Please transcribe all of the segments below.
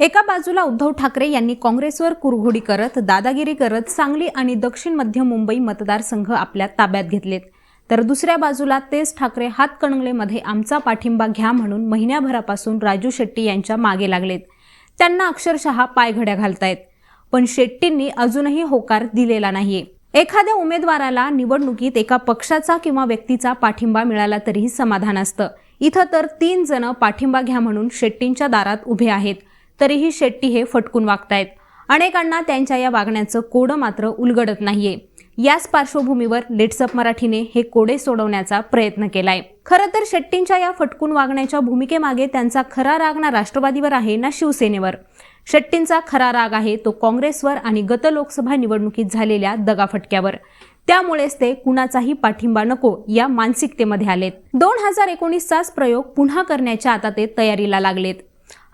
एका बाजूला उद्धव ठाकरे यांनी काँग्रेसवर कुरघोडी करत दादागिरी करत सांगली आणि दक्षिण मध्य मुंबई मतदारसंघ आपल्या ताब्यात घेतलेत. तर दुसऱ्या बाजूला तेच ठाकरे हातकणंगलेमध्ये आमचा पाठिंबा घ्या म्हणून महिन्याभरापासून राजू शेट्टी यांच्या मागे लागलेत. त्यांना अक्षरशः पायघड्या घालतायत. पण शेट्टींनी अजूनही होकार दिलेला नाहीये. एखाद्या उमेदवाराला निवडणुकीत एका पक्षाचा किंवा व्यक्तीचा पाठिंबा मिळाला तरीही समाधान असतं. इथं तर तीन जण पाठिंबा घ्या म्हणून शेट्टींच्या दारात उभे आहेत. तरीही शेट्टी हे फटकून वागतायत. अनेकांना त्यांच्या या वागण्याचं कोडं मात्र उलगडत नाहीये. याच पार्श्वभूमीवर लेट्सअप मराठीने हे कोडे सोडवण्याचा प्रयत्न केलाय. खरं तर शेट्टींच्या या फटकून वागण्याच्या भूमिकेमागे त्यांचा खरा राग ना राष्ट्रवादीवर आहे ना शिवसेनेवर. शेट्टींचा खरा राग आहे तो काँग्रेसवर आणि गत लोकसभा निवडणुकीत झालेल्या दगाफटक्यावर. त्यामुळेच ते कुणाचाही पाठिंबा नको या मानसिकतेमध्ये आलेत. दोन हजार एकोणीसचाच प्रयोग पुन्हा करण्याच्या आता ते तयारीला लागलेत.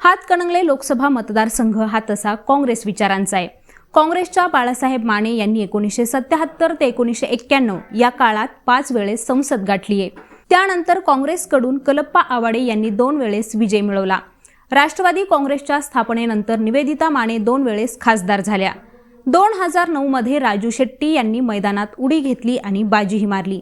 हातकणंगले लोकसभा मतदारसंघ हा तसा काँग्रेस विचारांचा आहे. काँग्रेसच्या बाळासाहेब माने यांनी एकोणीसशे सत्याहत्तर ते एकोणीसशे एक्क्याण्णव या काळात पाच वेळेस संसद गाठली आहे. त्यानंतर काँग्रेसकडून कलप्पा आवाडे यांनी दोन वेळेस विजय मिळवला. राष्ट्रवादी काँग्रेसच्या स्थापनेनंतर निवेदिता माने दोन वेळेस खासदार झाल्या. दोन हजार नऊमध्ये राजू शेट्टी यांनी मैदानात उडी घेतली आणि बाजीही मारली.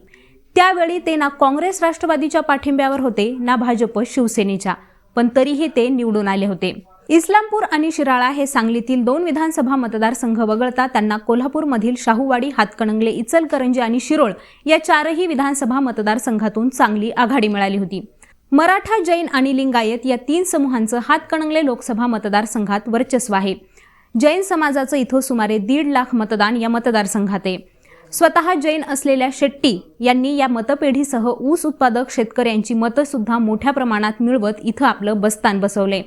त्यावेळी ते ना काँग्रेस राष्ट्रवादीच्या पाठिंब्यावर होते ना भाजप शिवसेनेच्या. पण तरीही ते निवडून आले होते. इस्लामपूर आणि शिराळा हे सांगलीतील दोन विधानसभा मतदारसंघ वगळता त्यांना कोल्हापूरमधील शाहूवाडी हातकणंगले इचलकरंजी आणि शिरोळ या चारही विधानसभा मतदारसंघातून चांगली आघाडी मिळाली होती. मराठा जैन आणि लिंगायत या तीन समूहांचं हातकणंगले लोकसभा मतदारसंघात वर्चस्व आहे. जैन समाजाचं इथं सुमारे दीड लाख मतदान या मतदारसंघात आहे. स्वतः जैन असलेल्या शेट्टी यांनी या मतपेढीसह ऊस उत्पादक शेतकऱ्यांची मतंसुद्धा मोठ्या प्रमाणात मिळवत इथं आपलं बस्तान बसवले.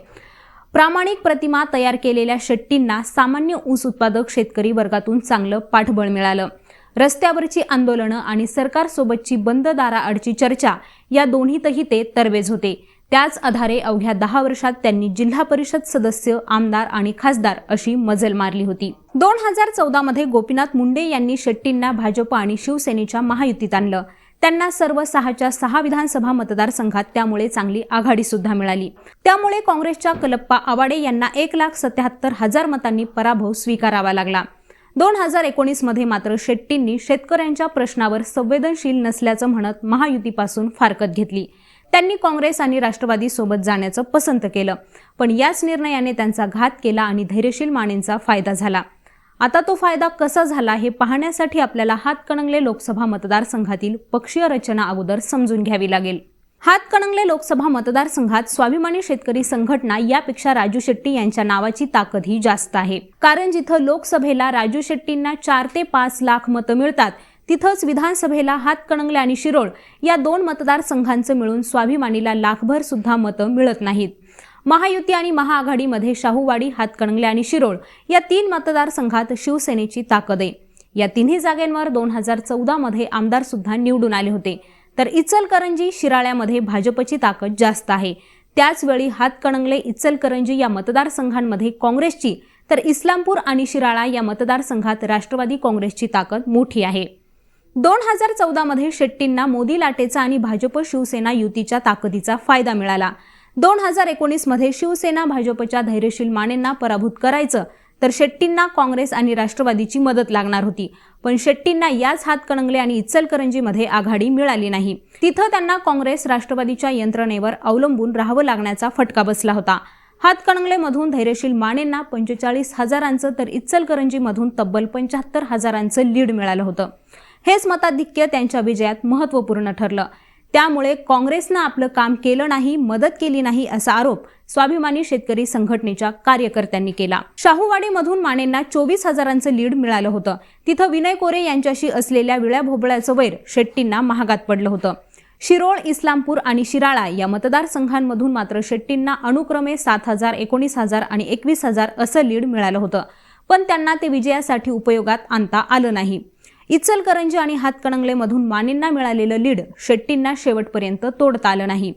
प्रामाणिक प्रतिमा तयार केलेल्या शेट्टींना सामान्य ऊस उत्पादक शेतकरी वर्गातून चांगलं पाठबळ मिळालं. रस्त्यावरची आंदोलनं आणि सरकारसोबतची बंद दाराआडची चर्चा या दोन्हीतही ते तरवेज होते. त्याच आधारे अवघ्या दहा वर्षात त्यांनी जिल्हा परिषद सदस्य आमदार आणि खासदार अशी मजल मारली होती. दोन हजार चौदामध्ये गोपीनाथ मुंडे यांनी शेट्टींना भाजप आणि शिवसेनेच्या महायुतीत आणलं. त्यांना सर्व सहाच्या सहा विधानसभा मतदारसंघात त्यामुळे चांगली आघाडी सुद्धा मिळाली. त्यामुळे काँग्रेसच्या कलप्पा आवाडे यांना एक लाख सत्याहत्तर हजार मतांनी पराभव स्वीकारावा लागला. दोन हजार एकोणीसमध्ये मात्र शेट्टींनी शेतकऱ्यांच्या प्रश्नावर संवेदनशील नसल्याचं म्हणत महायुतीपासून फारकत घेतली. त्यांनी काँग्रेस आणि राष्ट्रवादी सोबत जाण्याचं पसंत केलं. पण याच निर्णयाने त्यांचा घात केला आणि धैर्यशील मानेंचा फायदा झाला. आता तो फायदा कसा झाला हे पाहण्यासाठी आपल्याला हातकणंगले लोकसभा मतदारसंघातील पक्षीय रचना अगोदर समजून घ्यावी लागेल. हातकणंगले लोकसभा मतदारसंघात स्वाभिमानी शेतकरी संघटना यापेक्षा राजू शेट्टी यांच्या नावाची ताकद ही जास्त आहे. कारण जिथं लोकसभेला राजू शेट्टींना चार ते पाच लाख मतं मिळतात तिथंच विधानसभेला हातकणंगले आणि शिरोळ या दोन मतदारसंघांचं मिळून स्वाभिमानीला लाखभर सुद्धा मतं मिळत नाहीत. महायुती आणि महाआघाडीमध्ये शाहूवाडी हातकणंगले आणि शिरोळ या तीन मतदारसंघात शिवसेनेची ताकद आहे. या तिन्ही जागेंवर दोन हजार चौदामध्ये आमदार सुद्धा निवडून आले होते. तर इचलकरंजी शिराळ्यामध्ये भाजपची ताकद जास्त आहे. त्याचवेळी हातकणंगले इचलकरंजी या मतदारसंघांमध्ये काँग्रेसची तर इस्लामपूर आणि शिराळा या मतदारसंघात राष्ट्रवादी काँग्रेसची ताकद मोठी आहे. दोन हजार चौदामध्ये शेट्टींना मोदी लाटेचा आणि भाजप शिवसेना युतीच्या ताकदीचा फायदा मिळाला. दोन हजार एकोणीसमध्ये शिवसेना भाजपच्या धैर्यशील मानेंना पराभूत करायचं तर शेट्टींना काँग्रेस आणि राष्ट्रवादीची मदत लागणार होती. पण शेट्टींना याच हातकणंगले आणि इचलकरंजीमध्ये आघाडी मिळाली नाही. तिथं त्यांना काँग्रेस राष्ट्रवादीच्या यंत्रणेवर अवलंबून राहावं लागण्याचा फटका बसला होता. हातकणंगलेमधून धैर्यशील मानेंना पंचेचाळीस हजारांचं तर इचलकरंजीमधून तब्बल पंच्याहत्तर हजारांचं लीड मिळालं होतं. हेच मताधिक्य त्यांच्या विजयात महत्त्वपूर्ण ठरलं. त्यामुळे काँग्रेसनं आपलं काम केलं नाही मदत केली नाही असा आरोप स्वाभिमानी शेतकरी संघटनेच्या कार्यकर्त्यांनी केला. शाहूवाडीमधून मानेंना चोवीस हजारांचं लीड मिळालं होतं. तिथं विनय कोरे यांच्याशी असलेल्या विळ्या भोबळ्याचं वैर शेट्टींना महागात पडलं होतं. शिरोळ इस्लामपूर आणि शिराळा या मतदारसंघांमधून मात्र शेट्टींना अनुक्रमे सात हजार एकोणीस हजार आणि एकवीस हजार असं लीड मिळालं होतं. पण त्यांना ते विजयासाठी उपयोगात आणता आलं नाही. इचलकरंजी आणि हातकणंगलेमधून मानेंना मिळालेलं लीड शेट्टींना शेवटपर्यंत तोडता आलं नाही.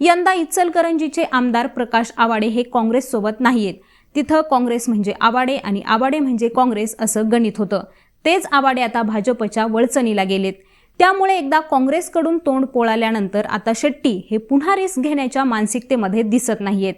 यंदा इचलकरंजीचे आमदार प्रकाश आवाडे हे काँग्रेससोबत नाहीयेत. तिथं काँग्रेस म्हणजे आवाडे आणि आवाडे म्हणजे काँग्रेस असं गणित होतं. तेच आवाडे आता भाजपच्या वळचणीला गेलेत. त्यामुळे एकदा काँग्रेसकडून तोंड पोळाल्यानंतर आता शेट्टी हे पुन्हा रिस्क घेण्याच्या मानसिकतेमध्ये दिसत नाहीयेत.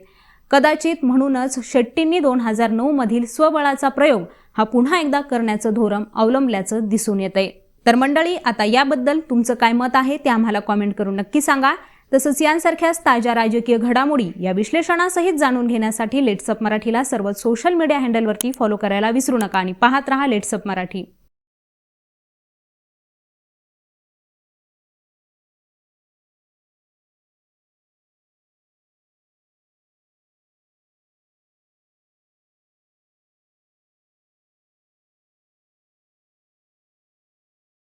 कदाचित म्हणूनच शेट्टींनी दोन हजार नऊ मधील स्वबळाचा प्रयोग हा पुन्हा एकदा करण्याचं धोरण अवलंबल्याचं दिसून येतंय. तर मंडळी आता याबद्दल तुमचं काय मत आहे ते आम्हाला कॉमेंट करून नक्की सांगा. तसंच यांसारख्याच ताज्या राजकीय घडामोडी या विश्लेषणासहित जाणून घेण्यासाठी लेट्सअप मराठीला सर्व सोशल मीडिया हँडलवरती फॉलो करायला विसरू नका आणि पाहत रहा लेट्सअप मराठी.